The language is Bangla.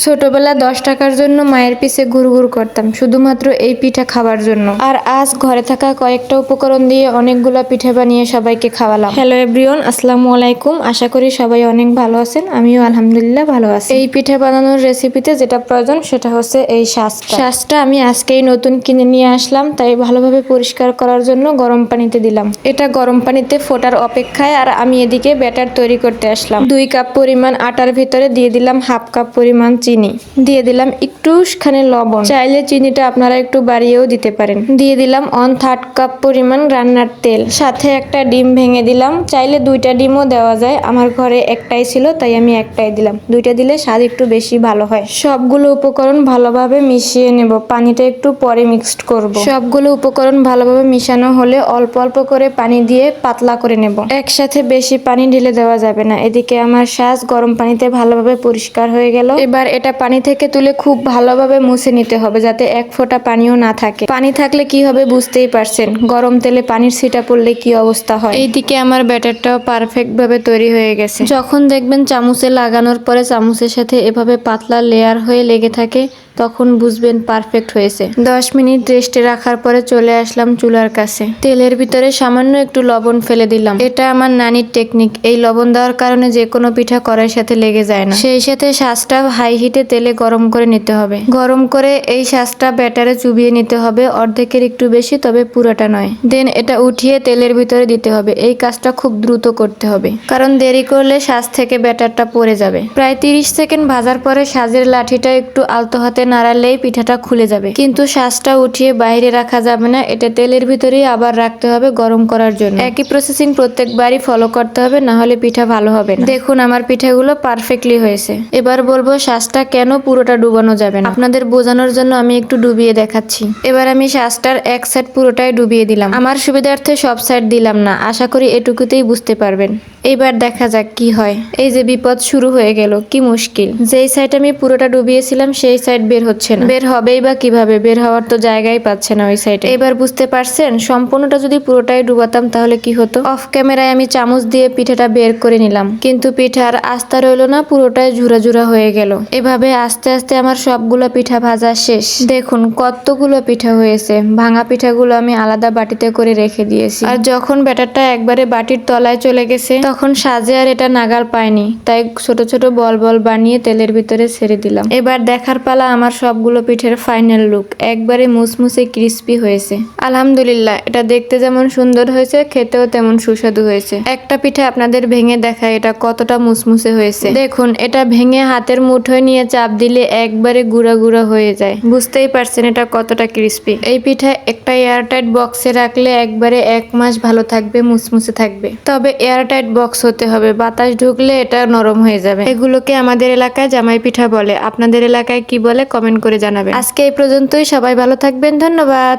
ছোটবেলা দশ টাকার জন্য মায়ের পিছে ঘুরঘুর করতাম শুধুমাত্র এই পিঠা খাবার জন্য। আর আজ ঘরে থাকা কয়েকটা উপকরণ দিয়ে অনেকগুলো পিঠা বানিয়ে সবাইকে খাওয়ালাম। হ্যালো এভরিওন আসসালামু আলাইকুম। আশা করি সবাই অনেক ভালো আছেন আমিও আলহামদুলিল্লাহ ভালো আছি। এই পিঠা বানানোর রেসিপিতে যেটা প্রয়োজন সেটা হচ্ছে এই শাঁসটা। শাঁসটা আমি আজকেই নতুন কিনে নিয়ে আসলাম তাই ভালোভাবে পরিষ্কার করার জন্য গরম পানিতে দিলাম। এটা গরম পানিতে ফোটার অপেক্ষায় আর আমি এদিকে ব্যাটার তৈরি করতে আসলাম। দুই কাপ পরিমাণ আটার ভিতরে দিয়ে দিলাম হাফ কাপ পরিমাণ চিনি। দিয়ে দিলাম একটুখানি লবণ। চাইলে চিনিটা আপনারা একটু বাড়িয়েও দিতে পারেন। দিয়ে দিলাম অন থার্ড কাপ পরিমাণ রান্নার তেল। সাথে একটা ডিম ভেঙে দিলাম। চাইলে দুইটা ডিমও দেওয়া যায়। আমার ঘরে একটাই ছিল, তাই আমি একটাই দিলাম। দুইটা দিলে স্বাদ একটু বেশি ভালো হয়। সবগুলো উপকরণ ভালোভাবে মিশিয়ে নেব। পানিটা একটু পরে মিক্সড করব। সবগুলো উপকরণ ভালোভাবে মিশানো হলে অল্প অল্প করে পানি দিয়ে পাতলা করে নেব। একসাথে বেশি পানি ঢেলে দেওয়া যাবে না। এদিকে আমার শ্বাস গরম পানিতে ভালোভাবে পরিষ্কার হয়ে গেল। এবার এটা পানি থেকে তুলে খুব ভালোভাবে মুছে নিতে হবে যাতে এক ফোঁটা পানিও না থাকে। পানি থাকলে কি হবে বুঝতেই পারছেন। গরম তেলে পানির ছিটা পড়লে কি অবস্থা হয়? এইদিকে আমার ব্যাটারটাও পারফেক্ট ভাবে তৈরি হয়ে গেছে। যখন দেখবেন চামচে লাগানোর পরে চামচের সাথে এভাবে পাতলা লেয়ার হয়ে লেগে থাকে, তখন বুঝবেন পারফেক্ট হয়েছে। দশ মিনিট রেস্টে রাখার পরে চলে আসলাম চুলার কাছে। তেলের ভিতরে সামান্য একটু লবণ ফেলে দিলাম। এটা আমার নানির টেকনিক। এই লবণ দেওয়ার কারণে যে কোনো পিঠা কড়াইয়ের সাথে লেগে যায় না। সেই সাথে শ্বাসটা হাই হিটে তেলে গরম করে নিতে হবে। গরম করে এই শ্বাসটা ব্যাটারে চুবিয়ে নিতে হবে। অর্ধেকের একটু বেশি, তবে পুরোটা নয়। দেন এটা উঠিয়ে তেলের ভিতরে দিতে হবে। এই কাজটা খুব দ্রুত করতে হবে। কারণ দেরি করলে শ্বাস থেকে ব্যাটারটা পড়ে যাবে। প্রায় তিরিশ সেকেন্ড ভাজার পরে সাজের লাঠিটা একটু আলতো হাতে নাড়ালেই পিঠাটা খুলে যাবে। কিন্তু শ্বাসটা উঠিয়ে বাইরে রাখা যাবে না। এটা তেলের ভিতরেই আবার রাখতে হবে গরম করার জন্য। একই প্রসেসিং প্রত্যেকবারই ফলো করতে হবে, না হলে পিঠা ভালো হবে না। দেখুন, আমার পিঠাগুলো পারফেক্টলি হয়েছে। এবার বলব শ্বাসটা কেন পুরোটা ডুবানো যাবে? না। আপনাদের বোঝানোর জন্য আমি একটু ডুবিয়ে দেখাচ্ছি। এবার আমি শ্বাসটার এক সাইড পুরোটাই ডুবিয়ে দিলাম। আমার সুবিধার্থে সব সাইড দিলাম না। আশা করি এটুকুতেই বুঝতে পারবেন। এইবার দেখা যাক কি হয়। এই যে বিপদ শুরু হয়ে গেল, কি মুশকিল। যেই সাইড আমি পুরোটা ডুবিয়েছিলাম, সেই সাইড বের হচ্ছে না। বের হবেই বা কীভাবে? বের হওয়ার তো জায়গাই পাচ্ছে না ওই সাইডে এবার বুঝতে পারছেন, সম্পূর্ণটা যদি পুরোটাই ডুবাতাম তাহলে কি হতো? অফ ক্যামেরায় আমি চামচ দিয়ে পিঠাটা বের করে নিলাম। কিন্তু পিঠার আস্থা রইল না, পুরোটাই ঝুরা ঝুরা হয়ে গেল। এভাবে আস্তে আস্তে আমার সবগুলো পিঠা ভাজা শেষ। দেখুন, কতগুলো পিঠা হয়েছে। ভাঙা পিঠাগুলো আমি আলাদা বাটিতে করে রেখে দিয়েছি। আর যখন ব্যাটারটা একবারে বাটির তলায় চলে গেছে তখন সাজে আর এটা নাগাল পায়নি। তাই ছোট ছোট বল বল বানিয়ে তেলের ভিতরে ছেড়ে দিলাম। এবার দেখার পালা আমার সবগুলো পিঠের ফাইনাল লুক একবারে মুসমুসে ক্রিস্পি হয়েছে। আলহামদুলিল্লাহ, এটা দেখতে যেমন সুন্দর হয়েছে, খেতেও তেমন সুস্বাদু হয়েছে। একটা পিঠে আপনাদের ভেঙে দেখায় এটা কতটা মুসমুসে হয়েছে। দেখুন, এটা ভেঙে হাতের মুঠোয় নিয়ে চাপ দিলে একবারে গুঁড়া গুঁড়া হয়ে যায়। বুঝতেই পারছেন এটা কতটা ক্রিস্পি এই পিঠা একটা এয়ারটাইট বক্সে রাখলে একবারে এক মাস ভালো থাকবে, মুসমুসে থাকবে। তবে এয়ারটাইট বক্স হতে হবে। বাতাস ঢুকলে এটা নরম হয়ে যাবে। এগুলোকে আমাদের এলাকায় জামাই পিঠা বলে। আপনাদের এলাকায় কি বলে কমেন্ট করে জানাবে আজকে এই পর্যন্তই। সবাই ভালো থাকবেন। ধন্যবাদ।